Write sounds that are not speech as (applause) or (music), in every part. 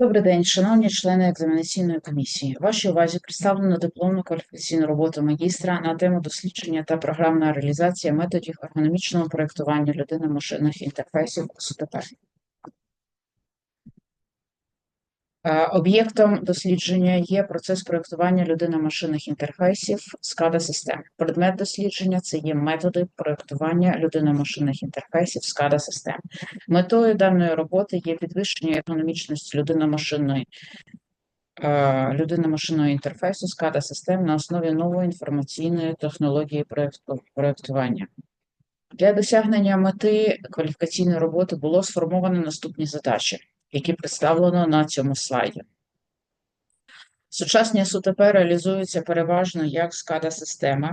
Добрий день, шановні члени екзаменаційної комісії. Вашій увазі представлено дипломну кваліфікаційну роботу магістра на тему дослідження та програмна реалізація методів ергономічного проєктування людини-машинних інтерфейсів СУТП. Об'єктом дослідження є процес проєктування людино-машинних інтерфейсів SCADA систем. Предмет дослідження це є методи проєктування людино-машинних інтерфейсів SCADA систем. Метою даної роботи є підвищення ергономічності людино-машинної е, людино-машинного інтерфейсу SCADA систем на основі нової інформаційної технології проєктування. Для досягнення мети кваліфікаційної роботи було сформовано наступні задачі, які представлено на цьому слайді. Сучасні СУТП реалізуються переважно як SCADA-системи.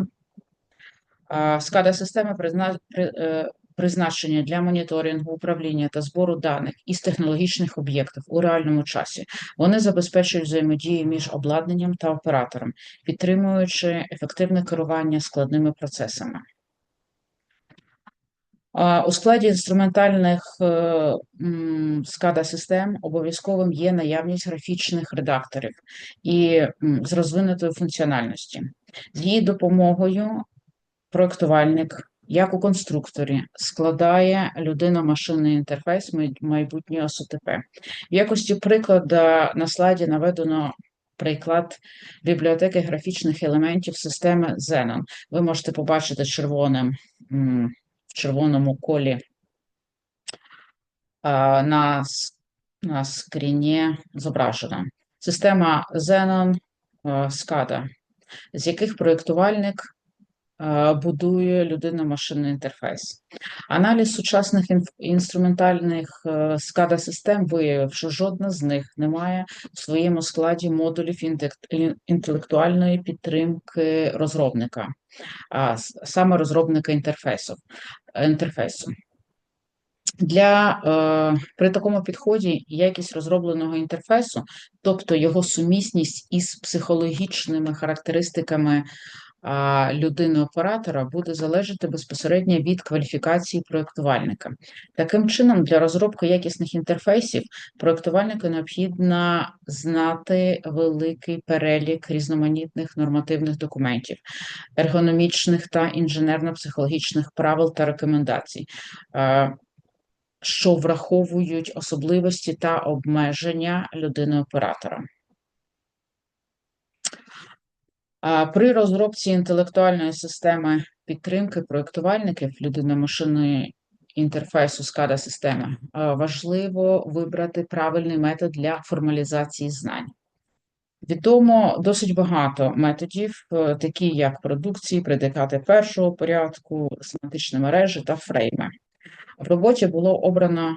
SCADA-системи призна- при- е, призначені для моніторингу, управління та збору даних із технологічних об'єктів у реальному часі. Вони забезпечують взаємодію між обладнанням та оператором, підтримуючи ефективне керування складними процесами. У складі інструментальних SCADA-систем обов'язковим є наявність графічних редакторів і з розвинутою функціональності. З її допомогою проєктувальник, як у конструкторі, складає людино-машинний інтерфейс майбутнього СУТП. В якості прикладу на слайді наведено приклад бібліотеки графічних елементів системи Xenon. Ви можете побачити червоним червоному колі на, с- на скріні зображена. Система Xenon SCADA, з яких проєктувальник а, будує людино-машинний інтерфейс. Аналіз сучасних інструментальних е, SCADA-систем виявив, що жодна з них не має в своєму складі модулів інтелектуальної підтримки розробника, а саме розробника інтерфейсу. інтерфейсу. Для е, при такому підході якість розробленого інтерфейсу, тобто його сумісність із психологічними характеристиками людини-оператора, буде залежати безпосередньо від кваліфікації проєктувальника. Таким чином, для розробки якісних інтерфейсів проєктувальнику необхідно знати великий перелік різноманітних нормативних документів, ергономічних та інженерно-психологічних правил та рекомендацій. Що враховують особливості та обмеження людини-оператора. А При розробці інтелектуальної системи підтримки проєктувальників людино-машинної інтерфейсу SCADA системи важливо вибрати правильний метод для формалізації знань. Відомо досить багато методів, е, такі як продукції, предикати першого порядку, семантичні мережі та фрейми. В роботі було обрано,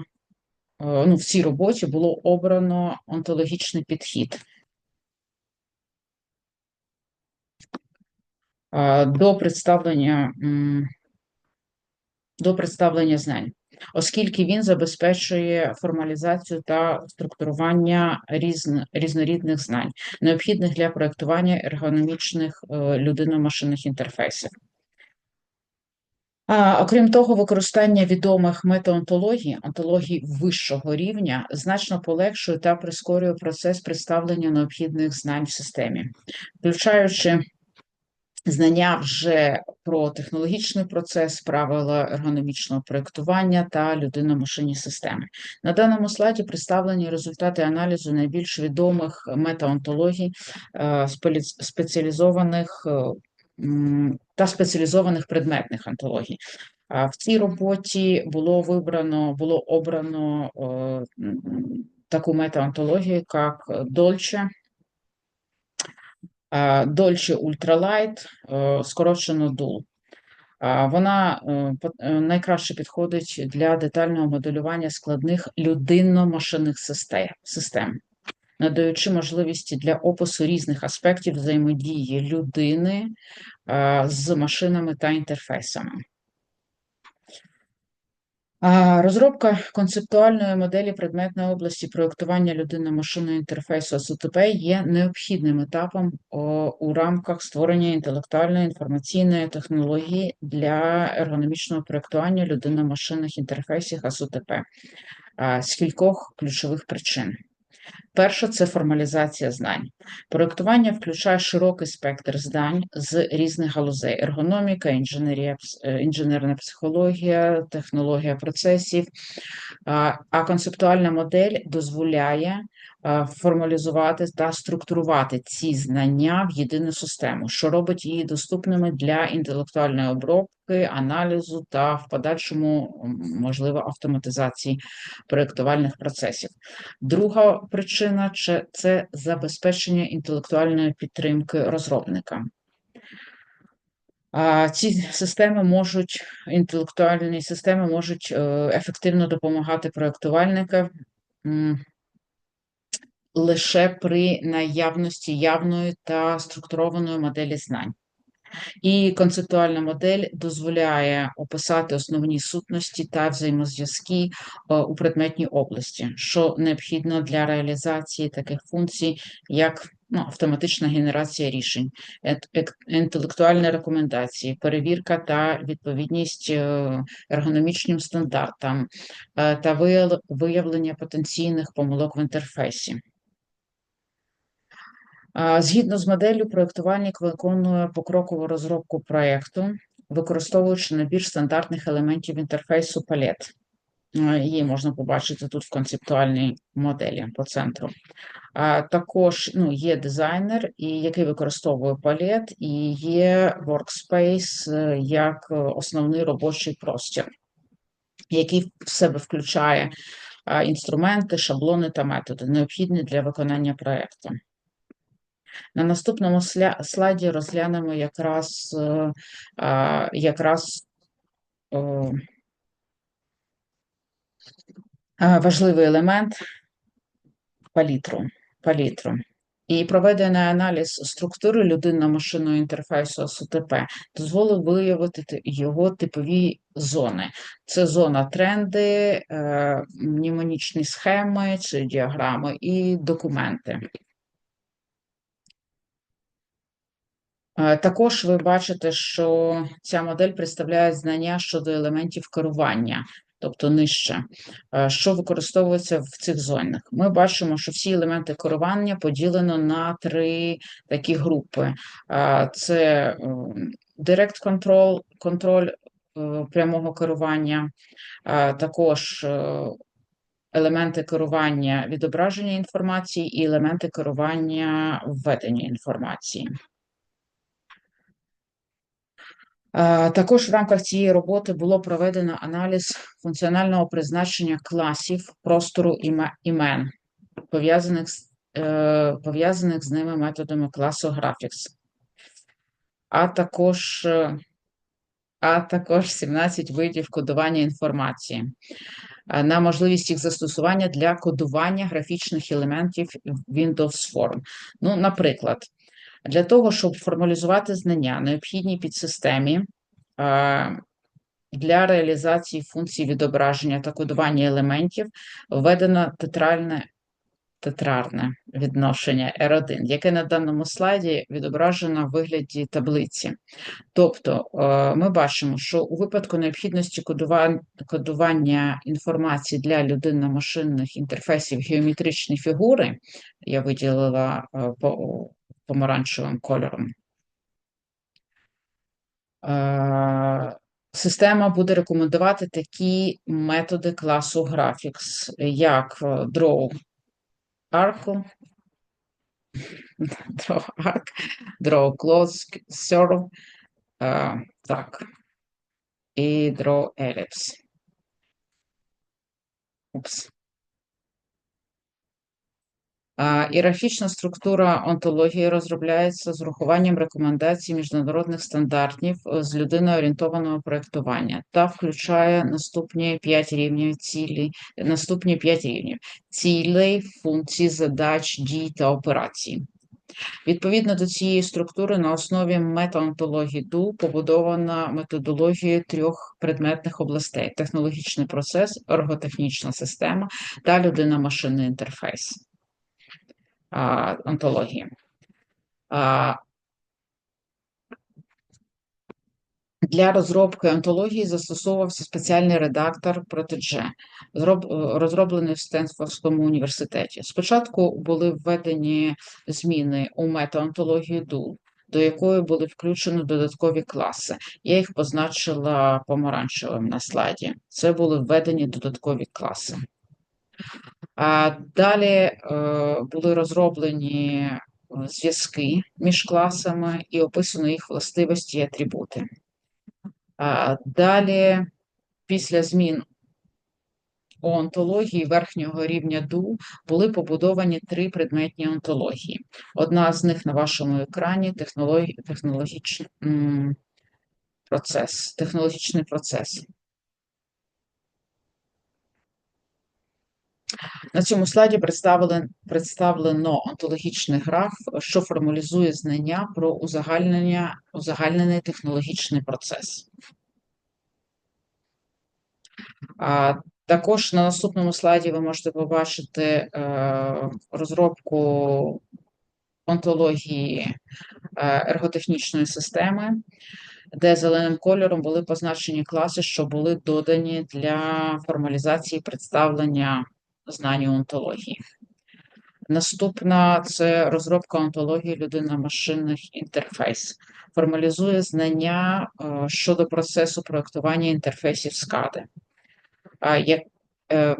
е, ну, в цій роботі було обрано онтологічний підхід до представлення, до представлення знань, оскільки він забезпечує формалізацію та структурування різн, різнорідних знань, необхідних для проєктування ергономічних е, людино-машинних інтерфейсів. А, Окрім того, використання відомих метаонтологій, онтологій вищого рівня, значно полегшує та прискорює процес представлення необхідних знань в системі, включаючи знання вже про технологічний процес, правила ергономічного проєктування та людино-машинні системи. На даному слайді представлені результати аналізу найбільш відомих метаонтологій е, спеціалізованих е, та спеціалізованих предметних антологій. В цій роботі було вибрано, було обрано е, таку метаонтологію, як Dolce, Dolce Ultralight, е, скорочено DUL. Вона е, е, найкраще підходить для детального моделювання складних людинно-машинних систем, надаючи можливості для опису різних аспектів взаємодії людини е, з машинами та інтерфейсами. Розробка концептуальної моделі предметної області проєктування людини машини інтерфейсу СУТП є необхідним етапом у рамках створення інтелектуальної інформаційної технології для ергономічного проєктування людини машинних інтерфейсів СУТП з кількох ключових причин. Перше це формалізація знань. Проєктування включає широкий спектр знань з різних галузей: ергономіка, інженерія, е, інженерна психологія, технологія процесів. А концептуальна модель дозволяє формалізувати та структурувати ці знання в єдину систему, що робить її доступними для інтелектуальної обробки, аналізу та в подальшому можливо автоматизації проєктувальних процесів. Друга причина це забезпечення інтелектуальної підтримки розробника. Ці системи можуть інтелектуальні системи можуть е, ефективно допомагати проєктувальникам лише при наявності явної та структурованої моделі знань. І концептуальна модель дозволяє описати основні сутності та взаємозв'язки е, у предметній області, що необхідно для реалізації таких функцій, як ну, автоматична генерація рішень, інтелектуальні рекомендації, перевірка та відповідність е, ергономічним стандартам е, та виявлення потенційних помилок в інтерфейсі. Згідно з моделлю, проєктувальник виконує покрокову розробку проєкту, використовуючи набір стандартних елементів інтерфейсу палет. Її можна побачити тут в концептуальній моделі по центру. А Також ну, є дизайнер, який використовує палет, і є workspace е, як основний робочий простір, який в себе включає інструменти, шаблони та методи, необхідні для виконання проєкту. На наступному слайді розглянемо якраз е, якраз важливий елемент палітру. палітру. І проведений аналіз структури людинно-машинного інтерфейсу СУТП дозволив виявити його типові зони. Це зона тренди, е, мнемонічні схеми чи діаграми і документи. Також ви бачите, що ця модель представляє знання щодо елементів керування, тобто нижче, е, що використовується в цих зонах. Ми бачимо, що всі елементи керування поділено на три такі групи: е, це Direct Control, контроль прямого керування, також елементи керування відображення інформації і елементи керування введення інформації. Також в рамках цієї роботи було проведено аналіз функціонального призначення класів простору імен, пов'язаних з е, пов'язаних з ними методами класу Graphics, а також е, а також 17 видів кодування інформації на можливість їх застосування для кодування графічних елементів Windows Form. Ну, наприклад, для того, щоб формалізувати знання, необхідні підсистемі для реалізації функцій відображення та кодування елементів введено тетральне тетрарне відношення R1, яке на даному слайді відображено в вигляді таблиці. Тобто ми бачимо, що у випадку необхідності кодування інформації для людинно-машинних інтерфейсів геометричні фігури, я виділила по помаранчевим кольором. Система буде рекомендувати такі методи класу Graphics, як Draw Arc, (laughs) Draw Arc, Draw Close Serve, так, і Draw Ellipse. Упс. Ієрархічна структура онтології розробляється з урахуванням рекомендацій міжнародних стандартів е, з людиноорієнтованого проєктування та включає наступні п'ять рівнів цілі, наступні п'ять рівнів цілей, функцій, задач, дій та операцій. Відповідно до цієї структури, на основі метаонтології ДУ побудована методологія трьох предметних областей: технологічний процес, ерготехнічна система та людина-машинний інтерфейс онтології. Для розробки онтології застосовувався спеціальний редактор Protege, розроблений в Стенфордському університеті. Спочатку були введені зміни у метаонтологію DUL, до якої були включені додаткові класи. Я їх позначила помаранчевим на слайді. Це були введені додаткові класи. Далі е, були розроблені е, зв'язки між класами і описано їх властивості і атрибути. Далі, після змін у онтології верхнього рівня ДУ були побудовані три предметні онтології. Одна з них на вашому екрані технологічний процес. Технологічний процес. На цьому слайді представлено онтологічний граф, що формалізує знання про узагальнення, узагальнений технологічний процес. Також на наступному слайді ви можете побачити е, розробку онтології е, ерготехнічної системи, де зеленим кольором були позначені класи, що були додані для формалізації представлення знань онтології. Наступна це розробка онтології людина-машинних інтерфейс. Формалізує знання е, щодо процесу проектування інтерфейсів SCADA. Е,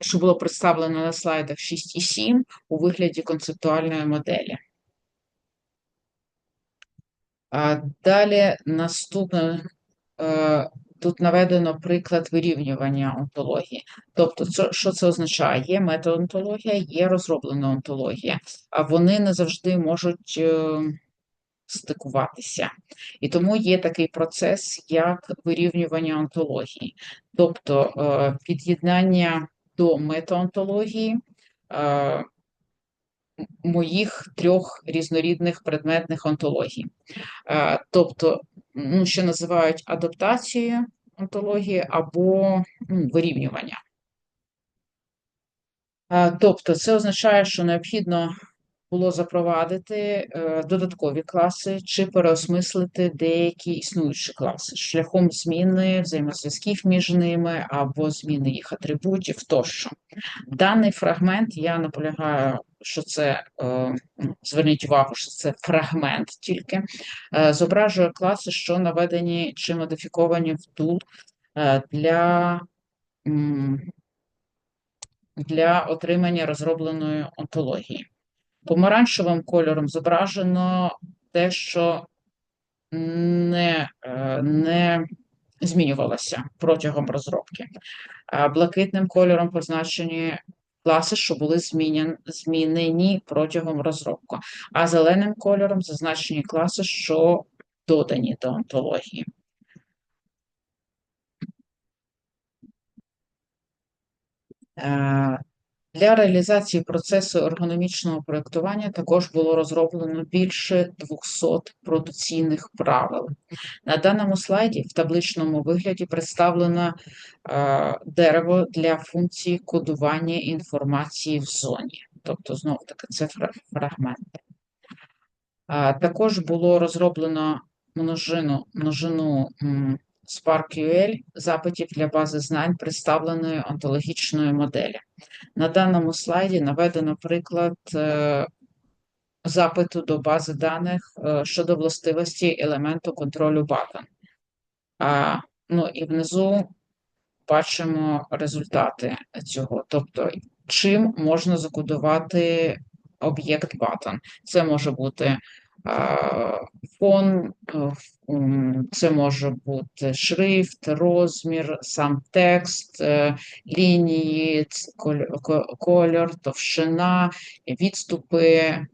що було представлено на слайдах 6 і 7 у вигляді концептуальної моделі. Далі наступне е, Тут наведено приклад вирівнювання онтології. Тобто, що це означає? Є метаонтологія, є розроблена онтологія, а вони не завжди можуть е, стикуватися. І тому є такий процес, як вирівнювання онтології, тобто е, під'єднання до метаонтології е, моїх трьох різнорідних предметних онтологій. Тобто, ну, що називають адаптацією онтології або вирівнювання. Тобто, це означає, що необхідно було запровадити е, додаткові класи чи переосмислити деякі існуючі класи шляхом зміни взаємозв'язків між ними або зміни їх атрибутів тощо. Даний фрагмент я наполягаю, що це е, ну, зверніть увагу, що це фрагмент тільки е, зображує класи, що наведені чи модифіковані в tool для для отримання розробленої онтології. Помаранчевим кольором зображено те, що не е, не змінювалося протягом розробки. Блакитним кольором позначені класи, що були змінені протягом розробки, а зеленим кольором зазначені класи, що додані до онтології. Для реалізації процесу ергономічного проєктування також було розроблено більше 200 продуційних правил. На даному слайді в табличному вигляді представлено е, дерево для функції кодування інформації в зоні. Тобто, знову таки, це фрагменти. Е, також було розроблено множину множину SparkQL запитів для бази знань представленої онтологічної моделі. На даному слайді наведено приклад е, запиту до бази даних е, щодо властивості елементу контролю button. А, Ну і внизу бачимо результати цього. Тобто, чим можна закодувати об'єкт button. Це може бути фон, е, це може бути шрифт, розмір, сам текст, е, лінії, кольор, товщина, відступи, е,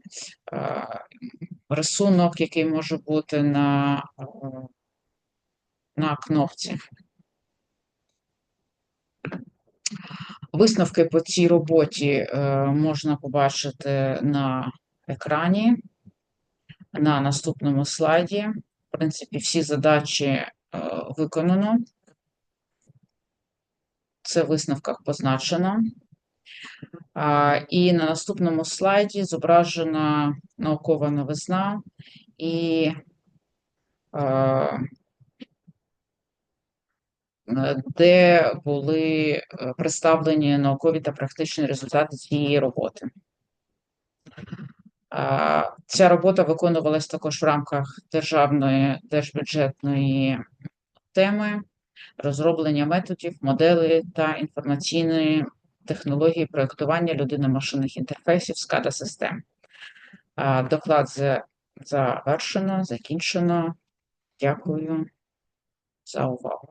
рисунок, який може бути на, на кнопці. Висновки по цій роботі можна побачити на екрані на наступному слайді. В принципі, всі задачі е, виконано. Це в висновках позначено. І на наступному слайді зображена наукова новизна і е, де були е, представлені наукові та практичні результати цієї роботи. Ця робота виконувалась також в рамках державної держбюджетної теми розроблення методів, моделей та інформаційної технології проєктування людино-машинних інтерфейсів SCADA систем. Доклад завершено, закінчено. Дякую за увагу.